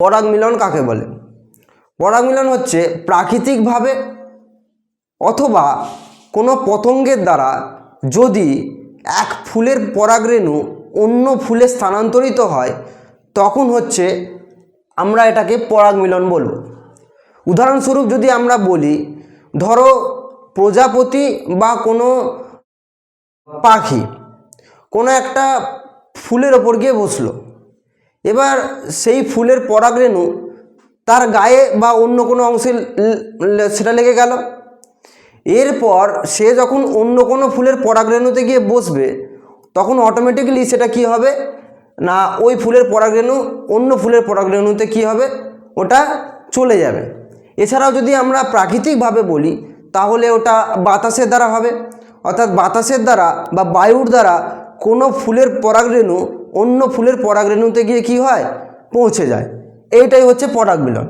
পরাগ মিলন কাকে বলে? পরাগ মিলন হচ্ছে প্রাকৃতিকভাবে অথবা কোনো পতঙ্গের দ্বারা যদি এক ফুলের পরাগরেণু অন্য ফুলে স্থানান্তরিত হয়, তখন হচ্ছে আমরা এটাকে পরাগ মিলন বলব। উদাহরণস্বরূপ যদি আমরা বলি, ধরো প্রজাপতি বা কোনো পাখি কোনো একটা ফুলের ওপর গিয়ে বসল এবার সেই ফুলের পরাগরেণু তার গায়ে বা অন্য কোনো অংশে সেটা লেগে গেল। এরপর সে যখন অন্য কোনো ফুলের পরাগরেণুতে গিয়ে বসবে, তখন অটোমেটিক্যালি সেটা কি হবে? না, ওই ফুলের পরাগরেণু অন্য ফুলের পরাগরেণুতে কি হবে? ওটা চলে যাবে। এছাড়াও যদি আমরা প্রাকৃতিকভাবে বলি, তাহলে ওটা বাতাসের দ্বারা হবে। অর্থাৎ বাতাসের দ্বারা বা বায়ুর দ্বারা কোনো ফুলের পরাগরেণু অন্য ফুলের পরাগরেণুতে গিয়ে কি হয়? পৌঁছে যায়। এইটাই হচ্ছে পরাগ মিলন।